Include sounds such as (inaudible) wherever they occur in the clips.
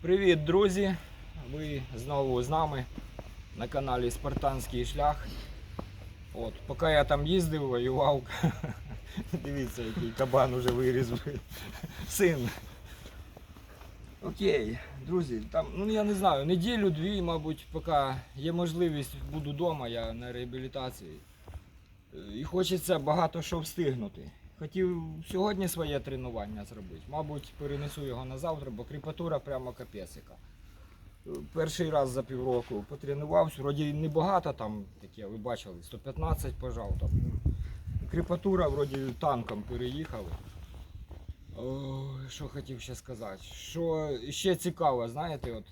Привіт, друзі! Ви знову з нами на каналі Спартанський шлях. От, поки я там їздив, воював. (laughs) Дивіться, який кабан уже виріс. Син. Окей, друзі, там, ну я не знаю, неділю-дві, мабуть, поки є можливість, буду вдома, я на реабілітації. Е, І хочеться багато що встигнути. Хотів сьогодні своє тренування зробити. Мабуть, перенесу його на завтра, бо кріпатура прямо. Е, Перший раз за півроку потренувався, вроді небагато там таке, ви бачили, 115 пожав там. Кріпатура вроді танком переїхали. Що хотів ще сказати. Що ще цікаво, знаєте, от,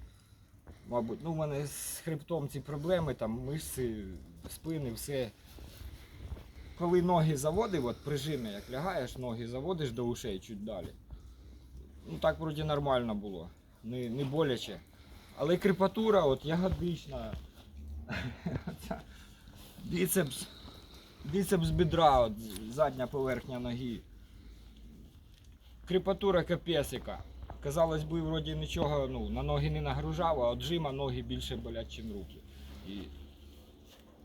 мабуть, ну, в мене з хребтом ці проблеми, там мишці, спини, все. Коли ноги заводив, от прижими, як лягаєш, ноги заводиш до ушей чуть далі. Ну так вроді нормально було, не, не боляче. Але кріпатура, от ягодична, (laughs) біцепс, біцепс бедра, от, задня поверхня ноги. Кріпатура капесика. Казалось би, вроді нічого ну, на ноги не нагружав, а от жима ноги більше болять, ніж руки. І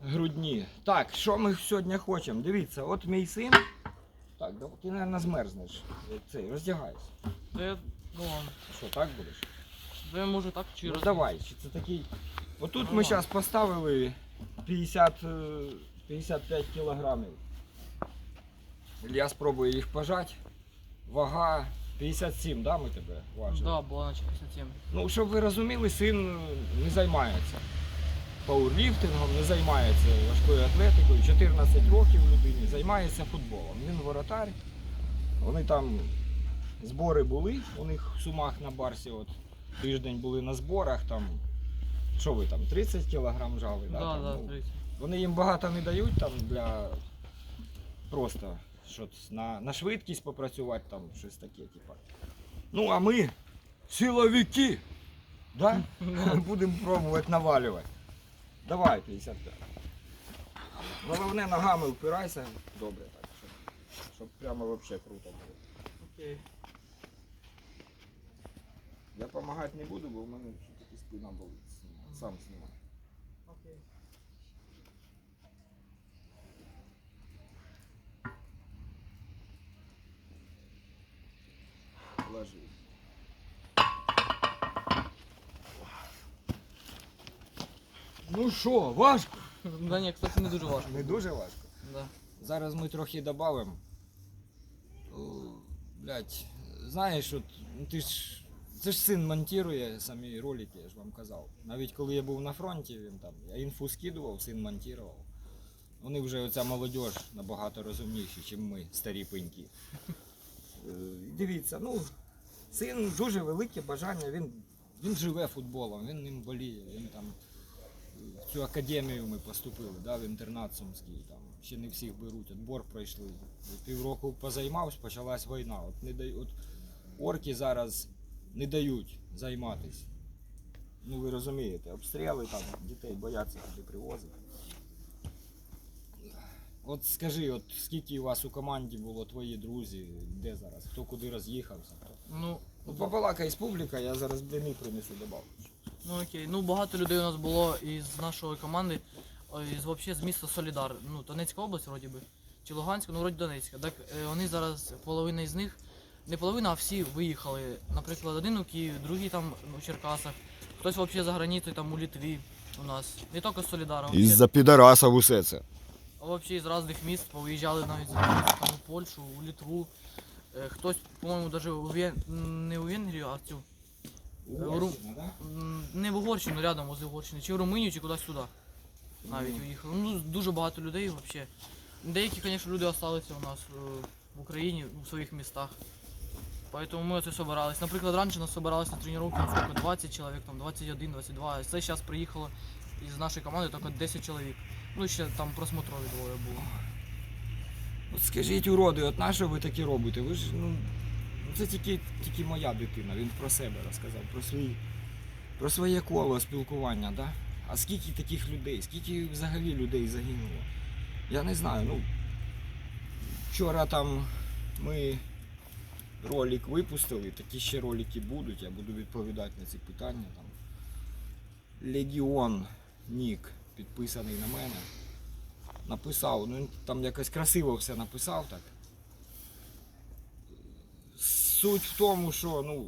грудні. Так, що ми сьогодні хочемо? Дивіться, от мій син. Так, да, ти, мабуть, змерзнеш. Е, Цей, роздягайся. Я, ну. Що, так будеш? Я можу так чи Ну, роз- давай, чи це такий. Отут ми зараз поставили 50, е, 55 кілограмів. Я спробую їх пожати. Вага 57, да, ми тебе важили? Да, була наче 57. Ну, щоб ви розуміли, син не займається пауерліфтингом, не займається важкою атлетикою. 14 років людині займається футболом. Він воротар. Вони там збори були, у них в Сумах на барсі от тиждень були на зборах. Там, що ви там, 30 кілограм жали? Да, там, да, ну, дивіться. вони їм багато не дають там для просто що на, на швидкість попрацювати, там щось таке, типа. Ну, а ми силовики. Да? (laughs) Будемо пробувати навалювати. Давай 55. Головне ногами впирайся. Добре так, щоб, щоб прямо вообще круто було. Окей. Я допомагати не буду, бо в мене все-таки спина болить. Сам знімаю. Окей. Ложи. Ну що, важко? Да ні, кстати, не дуже важко. Не дуже важко. Да. Зараз ми трохи додамо. Блять, знаєш, от, ну, ти ж. Це ж син монтує самі ролики, я ж вам казав. Навіть коли я був на фронті, він там, я інфу скидував, син монтував. Вони вже оця молодь набагато розумніші, ніж ми, старі пеньки. Е, Дивіться, ну, син дуже велике бажання, він, він живе футболом, він ним боліє, він там в цю академію ми поступили, да, в інтернат сумський. Там, ще не всіх беруть, отбор пройшли. Півроку позаймався, почалась війна. От, не дай, от орки зараз не дають займатися. Ну ви розумієте, обстріли там, дітей бояться туди привозити. От скажи, от скільки у вас у команді було твої друзі, де зараз? Хто куди роз'їхався? Хто? Ну, Ну, побалакай з публіка, я зараз блини принесу добавлю. Ну окей. Ну багато людей у нас було із нашої команди, із вообще з міста Солідар. Ну, Донецька область, вроді би. Чи Луганська, ну вроді Донецька. Так е, вони зараз, половина із них, не половина, а всі виїхали. Наприклад, один у Києві, другий там у Черкасах, хтось взагалі за границею, там у Літві у нас. Не тільки з Солідара. Із-за підарасів усе це. А Взагалі з різних міст повиїжджали навіть за там у Польщу, у Літву. Е, Хтось, по-моєму, навіть у Вен... не у Венгрію, а в цю. Угорщина, да? В Угорщину, рядом возле Угорщини, чи в Румунію, чи кудись сюди. Навіть уїхали. Ну, дуже багато людей взагалі. Деякі, звісно, люди залишилися у нас е, в Україні, у своїх містах. Поэтому ми оце собирались. Наприклад, раніше нас собирались на тренування сколько, 20 чоловік, там 21, 22. Це зараз приїхало із нашої команди тільки 10 чоловік. Ну, ще там просмотрові двоє було. От скажіть, уроди, от на що ви такі робите? Ви ж, ну, це тільки, тільки моя дитина, він про себе розказав, про свій, про своє коло спілкування, да? А скільки таких людей, скільки взагалі людей загинуло? Я не знаю, ну. Вчора там ми ролик випустили, такі ще ролики будуть, я буду відповідати на ці питання. Там. Легіон Нік підписаний на мене. Написав, ну там якось красиво все написав так. Суть в тому, що ну,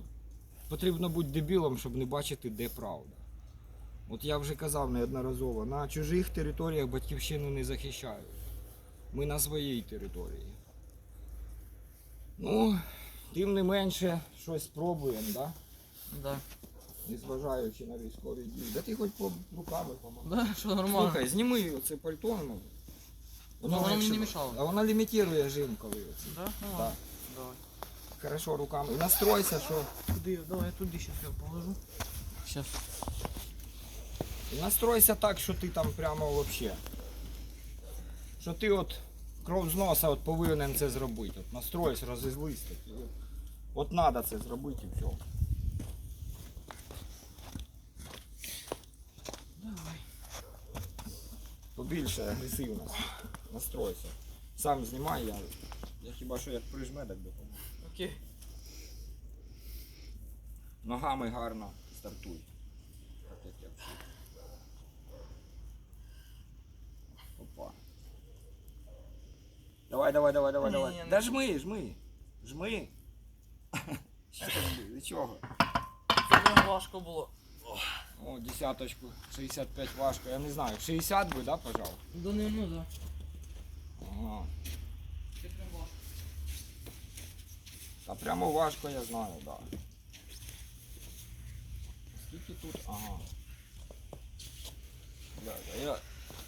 потрібно бути дебілом, щоб не бачити, де правда. От я вже казав неодноразово, на чужих територіях батьківщину не захищають. Ми на своїй території. Ну, тим не менше, щось спробуємо, да? Да. незважаючи на військові дії. Да ти хоч по руками помогай. Да, що нормально. Слухай, зніми оце пальто. Ну, Ну, воно мені не мішало. А воно лімітує жим, коли оце. Да? Ну, Так. ладно. Давай. Хорошо руками. Настройся, що. Куди? Давай я туди щас я положу. І настройся так, що ти там прямо вообще. Що ти от кров з носа от повинен це зробити. От настройся, розізлись. От, надо це зробити і все. Давай. Побільше агресивності. Настройся. Сам знімай, я, я хіба що як прижме, так допоможу. Окей. Ногами гарно стартуй. Так як я. Опа. Давай, давай, давай, давай, давай. ні, не Да жми, жми. Жми. (laughs) Що ти, від чого? Це прям важко було. О, десяточку. 65 важко. Я не знаю. 60 би, да, пожав? Да не, ну да. Ага. Це прям важко. Та прямо важко, я знаю, да. Скільки тут? Ага. А я,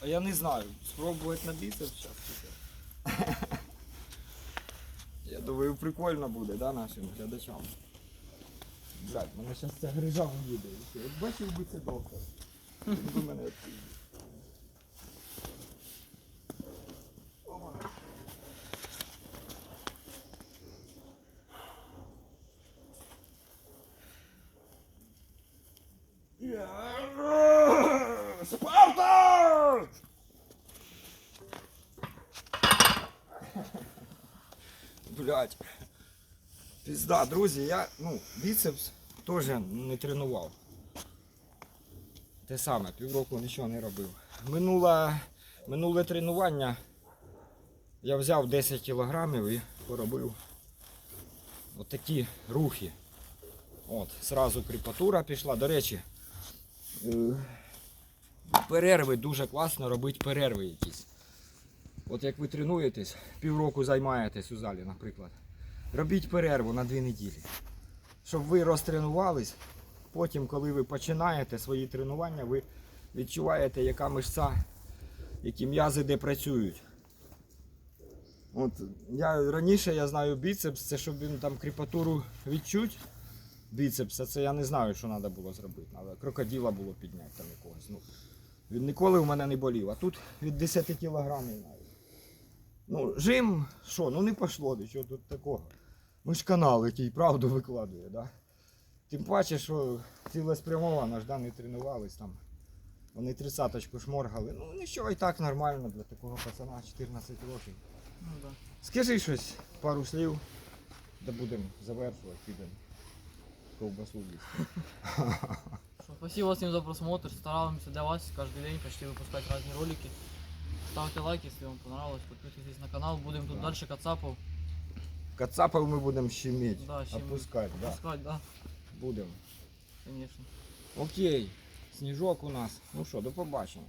а я не знаю, спробувати на біцепс зараз. Я думаю, прикольно буде, да, нашим глядачам. Блядь, мене зараз ця грижа в'їде. Бачив би це доктор. Він би мене відпустив. Опа. Спарта! Блять. Пізда, друзі, я ну, біцепс теж не тренував. Те саме, півроку нічого не робив. Минуле, минуле тренування я взяв 10 кілограмів і поробив отакі рухи. От, зразу кріпатура пішла. До речі, е, перерви дуже класно робити перерви якісь. От як ви тренуєтесь, півроку займаєтесь у залі, наприклад. Робіть перерву на дві неділі. Щоб ви розтренувались, потім, коли ви починаєте свої тренування, ви відчуваєте, яка мишця, які м'язи де працюють. От я раніше я знаю біцепс, це щоб він там кріпатуру відчуть. Біцепса, це я не знаю, що треба було зробити. Треба крокодила було підняти там якогось. Ну, він ніколи в мене не болів, а тут від 10 кілограмів навіть. Ну, жим, що, ну не пішло, нічого тут такого. Ми ж канал, який правду викладує, да? Тим паче, що цілеспрямовано ж да, не тренувались там. Вони тридцяточку шморгали. Ну нічого і так нормально для такого пацана 14 років. Ну да. Скажи щось, пару слів, де будемо завершувати, підемо ковбасу їсти. (laughs) Что, Спасибо всем за просмотр. Стараемся для вас каждый день почти выпускать разные ролики. Ставьте лайк, если вам понравилось. Подписывайтесь на канал. Будем тут Да. дальше кацапов. Кацапів ми будемо щемити, Да, щемить. опускати, да. Пускать, да, Будемо. конечно. Окей, сніжок у нас. Ну що, до побачення.